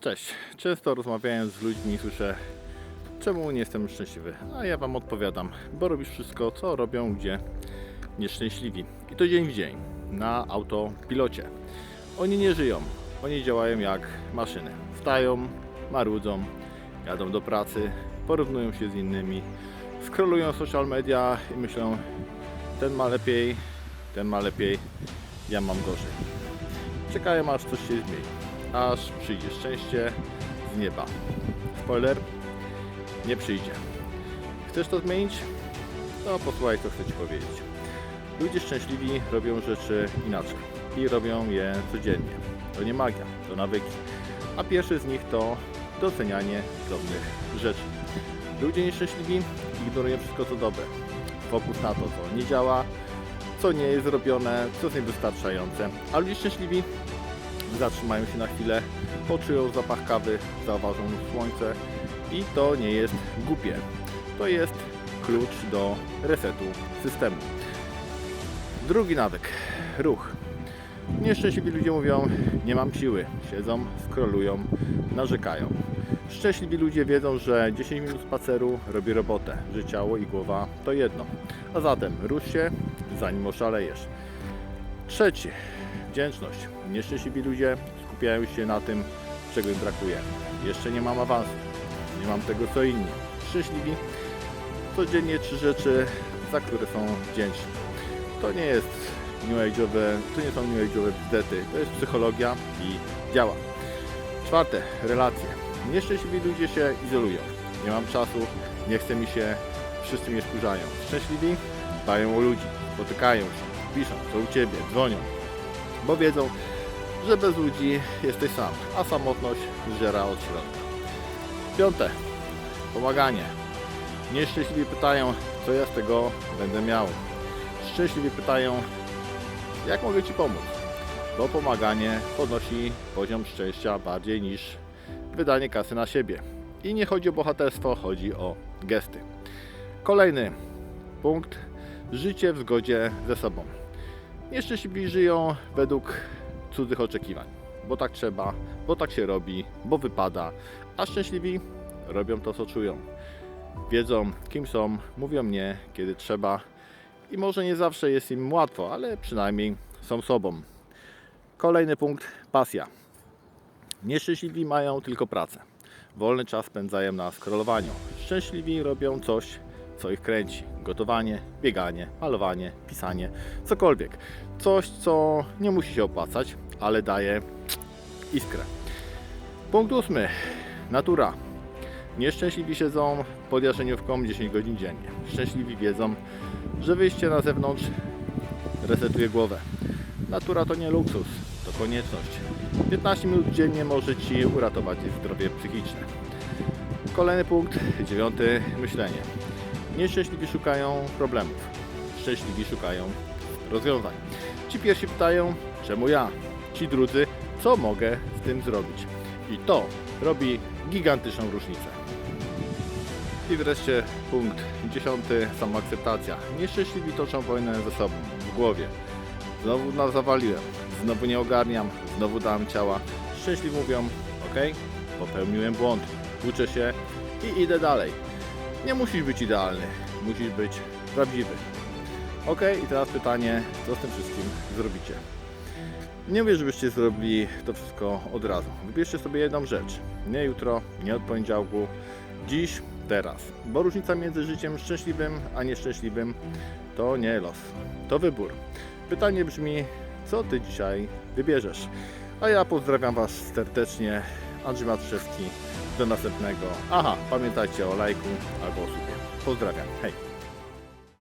Cześć. Często rozmawiając z ludźmi słyszę, czemu nie jestem szczęśliwy. A ja Wam odpowiadam, bo robisz wszystko, co robią gdzie nieszczęśliwi. I to dzień w dzień, na autopilocie. Oni nie żyją, oni działają jak maszyny. Wstają, marudzą, jadą do pracy, porównują się z innymi, scrollują social media i myślą, ten ma lepiej, ten ma lepiej, ja mam gorzej. Czekają aż coś się zmieni, aż przyjdzie szczęście z nieba. Spoiler, nie przyjdzie. Chcesz to zmienić? No posłuchaj co chcę Ci powiedzieć. Ludzie szczęśliwi robią rzeczy inaczej i robią je codziennie. To nie magia, to nawyki. A pierwszy z nich to docenianie drobnych rzeczy. Ludzie nieszczęśliwi ignorują wszystko co dobre. Fokus na to, co nie działa, co nie jest zrobione, co jest niewystarczające. A ludzie szczęśliwi zatrzymają się na chwilę, poczują zapach kawy, zauważą słońce i to nie jest głupie. To jest klucz do resetu systemu. Drugi nawyk, ruch. Nieszczęśliwi ludzie mówią, nie mam siły, siedzą, scrollują, narzekają. Szczęśliwi ludzie wiedzą, że 10 minut spaceru robi robotę, że ciało i głowa to jedno. A zatem rusz się, zanim oszalejesz. Trzeci, wdzięczność. Nieszczęśliwi ludzie skupiają się na tym, czego im brakuje. Jeszcze nie mam awansu, nie mam tego co inni. Szczęśliwi codziennie trzy rzeczy, za które są wdzięczni. To nie jest new age'owe, to nie są new age'owe bzdety, to jest psychologia i działa. Czwarte, relacje. Nieszczęśliwi ludzie się izolują. Nie mam czasu, nie chce mi się, wszyscy mnie wkurzają. Szczęśliwi dbają o ludzi, spotykają się, piszą, co u Ciebie, dzwonią, bo wiedzą, że bez ludzi jesteś sam, a samotność zżera od środka. Piąte, pomaganie. Nieszczęśliwi pytają, co ja z tego będę miał. Szczęśliwi pytają, jak mogę Ci pomóc? Bo pomaganie podnosi poziom szczęścia bardziej niż wydanie kasy na siebie. I nie chodzi o bohaterstwo, chodzi o gesty. Kolejny punkt. Życie w zgodzie ze sobą. Nieszczęśliwi żyją według cudzych oczekiwań. Bo tak trzeba, bo tak się robi, bo wypada. A szczęśliwi robią to, co czują. Wiedzą, kim są, mówią nie, kiedy trzeba. I może nie zawsze jest im łatwo, ale przynajmniej są sobą. Kolejny punkt pasja. Nieszczęśliwi mają tylko pracę. Wolny czas spędzają na scrollowaniu. Szczęśliwi robią coś, co ich kręci. Gotowanie, bieganie, malowanie, pisanie, cokolwiek. Coś, co nie musi się opłacać, ale daje iskrę. Punkt ósmy. Natura. Nieszczęśliwi siedzą pod jarzeniówką 10 godzin dziennie. Szczęśliwi wiedzą, że wyjście na zewnątrz resetuje głowę. Natura to nie luksus, to konieczność. 15 minut dziennie może Ci uratować zdrowie psychiczne. Kolejny punkt, dziewiąty, myślenie. Nieszczęśliwi szukają problemów, szczęśliwi szukają rozwiązań. Ci pierwsi pytają, czemu ja? Ci drudzy, co mogę z tym zrobić? I to robi gigantyczną różnicę. I wreszcie punkt dziesiąty, samoakceptacja. Nieszczęśliwi toczą wojnę ze sobą, w głowie. Znowu nas zawaliłem, znowu nie ogarniam, znowu dałem ciała. Szczęśliwi mówią, ok, popełniłem błąd, uczę się i idę dalej. Nie musisz być idealny, musisz być prawdziwy. Ok, i teraz pytanie, co z tym wszystkim zrobicie? Nie mówię, żebyście zrobili to wszystko od razu. Wybierzcie sobie jedną rzecz. Nie jutro, nie od poniedziałku, dziś, teraz. Bo różnica między życiem szczęśliwym a nieszczęśliwym to nie los, to wybór. Pytanie brzmi, co Ty dzisiaj wybierzesz? A ja pozdrawiam Was serdecznie. Andrzej Matrzewski. Do następnego. Aha, pamiętajcie o lajku albo o subie. Pozdrawiam. Hej.